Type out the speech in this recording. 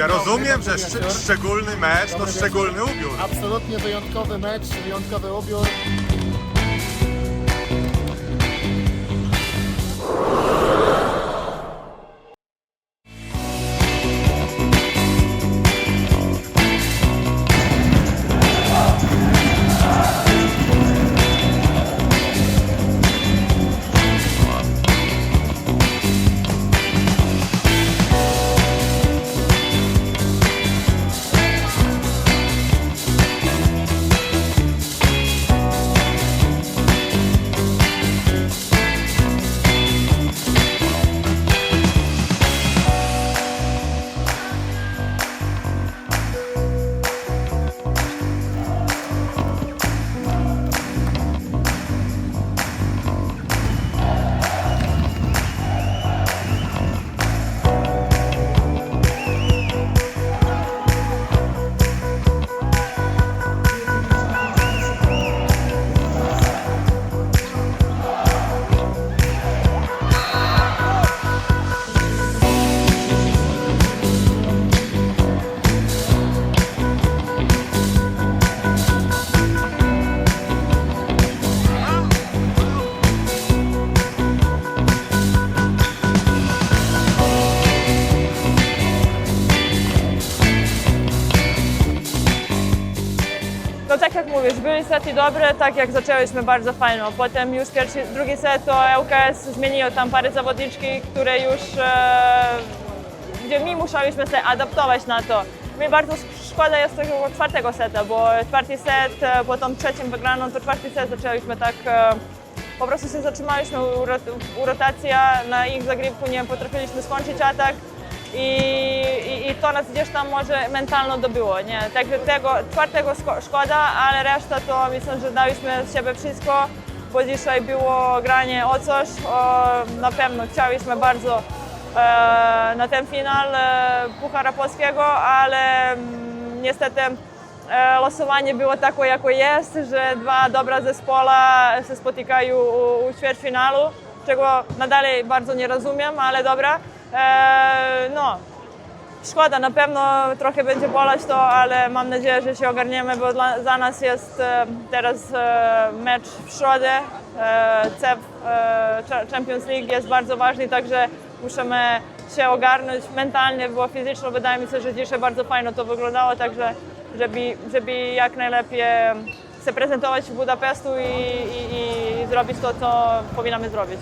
rozumiem, że szcz- szczególny mecz to szczególny ubiór. Absolutnie wyjątkowy mecz, wyjątkowy ubiór. Tak jak mówisz, były sety dobre, tak jak zaczęliśmy bardzo fajno. Potem już pierwszy, drugi set to ŁKS zmieniło tam parę zawodniczki, które już, e, gdzie my musieliśmy się adaptować na to. Mi bardzo szkoda jest tego czwartego seta, bo czwarty set, e, po tym trzecim wygraną, to czwarty set zaczęliśmy tak, e, po prostu się zatrzymaliśmy u, u rotacja, na ich zagrywku nie potrafiliśmy skończyć atak. I, i, i to nas gdzieś tam może mentalno dobyło, nie? Także tego czwartego szko- szkoda, ale reszta to myślę, że daliśmy z siebie wszystko, bo dzisiaj było granie o coś, o, na pewno chcieliśmy bardzo e, na ten finał e, Puchara Polskiego, ale mm, niestety e, losowanie było takie, jakie jest, że dwa dobre zespoła się spotykają u, u ćwierćfinalu, czego nadal bardzo nie rozumiem, ale dobra. E, no, szkoda, na pewno trochę będzie boleć to, ale mam nadzieję, że się ogarniemy, bo dla, za nas jest e, teraz e, mecz w środę. E, CEP Cha- Champions League jest bardzo ważny, także musimy się ogarnąć mentalnie, bo fizycznie wydaje mi się, że dzisiaj bardzo fajnie to wyglądało, także żeby, żeby jak najlepiej się prezentować w Budapestu i, i, i zrobić to, co powinnamy zrobić.